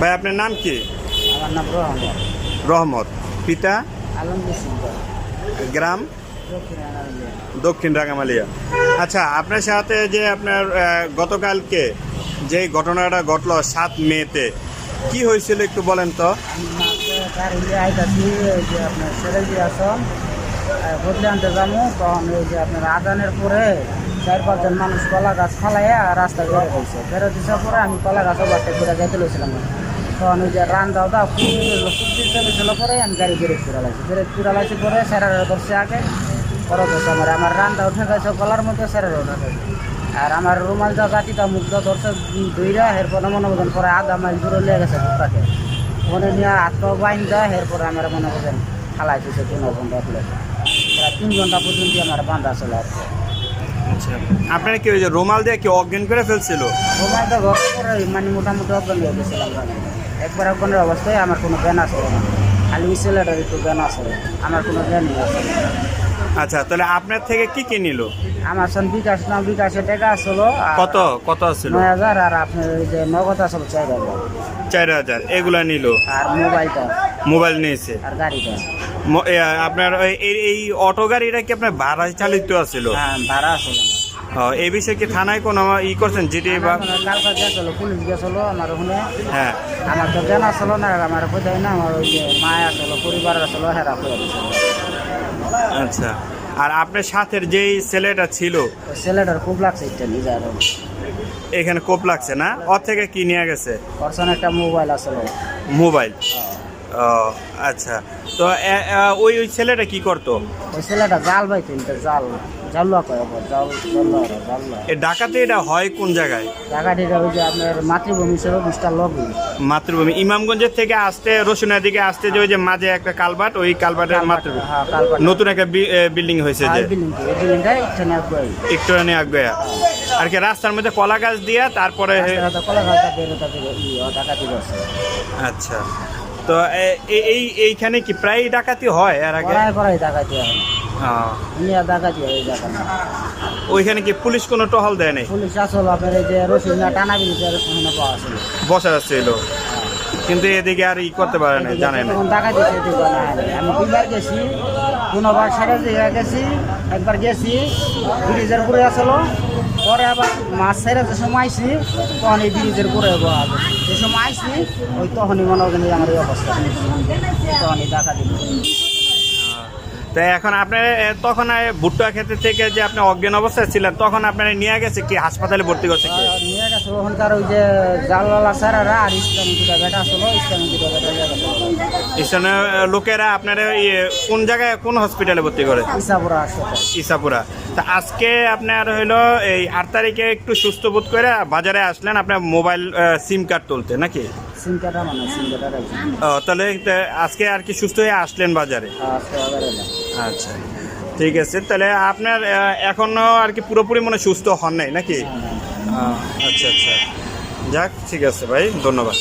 ভাই আপনার নাম কি? আমার নাম রহমান রহমত। পিতা? গ্রাম? দক্ষিণ রাঙামালিয়া আচ্ছা আপনার সাথে যে আপনার গতকালকে যে ঘটনাটা ঘটলো সাত মেতে কি হয়েছিল একটু বলেন তো? আমি মাকে গাড়ি নিয়ে আইতাছি এই যে আপনার সেরেজি আসন বদলে আনতে যাব তখন এই যে আপনার আদানের পরে চার পাঁচজন মানুষ কলা গাছ ফালাইয়া রাস্তা বেরো হয়েছে বেরো দিছার পরে আমি কলা গাছ বাড়তে ঘুরে যাইতে লইছিলাম। তখন ওই যে রান দাও দাও, খুব দিতে লইছিল পরে আমি গাড়ি বেরেক করে লাগছি বেরেক করে লাগছি পরে স্যারের ধরছে আগে। পরে ধরছে আমার আমার রানটা উঠে গেছে কলার মধ্যে স্যারের গেছে আর আমার রুমাল যা গাটিটা মুগ্ধ ধরছে দুইরা এরপর মনে করেন পরে আধা মাইল দূরে লেগে গেছে কুত্তাকে ওখানে নিয়ে হাত পা বাইন দেয় এরপরে আমার মনে করেন খালাই দিয়েছে তিন ঘণ্টা তিন ঘণ্টা পর্যন্ত আমার বান্ধা আর কি। আচ্ছা। আপনার কি ওই যে রুমাল দিয়ে কি অজ্ঞান করে ফেলছিল? রুমাল তো করে মানে মোটামুটি অজ্ঞান হয়ে গেছিলাম একবার অজ্ঞানের অবস্থায় আমার কোনো জ্ঞান আসলে না। খালি ছেলেটার একটু জ্ঞান আসলে আমার কোনো জ্ঞানই আসলে না। আচ্ছা তাহলে আপনার থেকে কি কি নিল? আমার সন বিকাশ না বিকাশে টাকা আসলো কত কত ছিল নয় হাজার আর আপনার ওই যে নগদ আসলো চার হাজার। চার হাজার এগুলা নিল। আর মোবাইলটা। মোবাইল নিয়েছে। আর গাড়িটা। আপনার এই অটো গাড়িটা কি আপনার ভাড়ায় চালিত আছিল? হ্যাঁ ভাড়া আসলো ও, এই বিষয়ে কি থানায় কোনো ই করছেন জিডি বা? কালকা গেছিল পুলিশ গেছিল আমার ওখানে। হ্যাঁ। আমার তো জ্ঞান আসলো না আমার কোথায় না আমার ওই যে মায় আসলো পরিবার আসলো হেরা আচ্ছা। আর আপনার সাথের যেই ছেলেটা ছিল? ছেলেটার খুব লাগছে এটা নিজের। এখানে কোপ লাগছে না? ওর থেকে কি নিয়ে গেছে? পার্সন একটা মোবাইল আসলো মোবাইল। ও আচ্ছা। তো ওই ওই ছেলেটা কি করতো? ওই ছেলেটা জাল ভাই তিনটে জাল। জাল্লা কয় জাল জাল্লা জাল্লা এ ডাকাতে এটা হয় কোন জায়গায়? ওই যে আপনার মাতৃভূমি বিশটা মাতৃভূমি। ইমামগঞ্জের থেকে আসতে রসুনের দিকে আসতে যে ওই যে মাঝে একটা কালবাট ওই কালবাটের মাতৃভূমি। হ্যাঁ নতুন একটা বিল্ডিং হয়েছে যে। একবার একটু আগুয়া আর কি রাস্তার মধ্যে কলা গাছ দিয়া তারপরে আচ্ছা। তো এই এইখানে কি প্রায় ডাকাতি হয় আর আগে? কড়াই ডাকাতি ডাকাতি হয় জায়গা ওইখানে কি পুলিশ কোনো টহল দেয় নাই? পুলিশ আসলো আপনার এই যে রসুন টানা বিলিতে ওখানে পাওয়া ছিল বসা যাচ্ছিল কিন্তু এদিকে আর ই করতে পারে না জানে না টাকা দিতে দিব না। আমি দুইবার গেছি কোনোবার সারা দিয়ে গেছি একবার গেছি ব্রিজের উপরে আসলো পরে আবার মাছ ছেড়ে যে সময় আইসি তখন এই ব্রিজের উপরে যে সময় আইসি ওই তখনই মনে হয় আমার এই অবস্থা। তখনই ডাকাতি তো এখন আপনার তখন ভুট্টা ক্ষেত্রে থেকে যে আপনি অজ্ঞান অবস্থায় ছিলেন তখন আপনার নিয়ে গেছে কি? হাসপাতালে ভর্তি করছে কি? নিয়ে গেছে ওখানকার ওই যে স্যারেরা আর ইসলামী দুটা বেটা আসলো ইসলামী দুটা বেটা নিয়ে গেছে। স্থানীয় এ, লোকেরা আপনার কোন জায়গায় কোন হসপিটালে ভর্তি করে? ইসাপুরা ইসাপুরা। তা আজকে আপনার হইল এই আট তারিখে একটু সুস্থ বোধ করে বাজারে আসলেন আপনার মোবাইল সিম কার্ড তুলতে নাকি? সিম কাটা মানে সিম ও, তাহলে আজকে আর কি সুস্থ হয়ে আসলেন বাজারে? এলাম। আচ্ছা ঠিক আছে। তাহলে আপনার এখনও এখনও আর কি পুরোপুরি মনে সুস্থ হন নাই নাকি? আচ্ছা আচ্ছা। যাক ঠিক আছে ভাই ধন্যবাদ।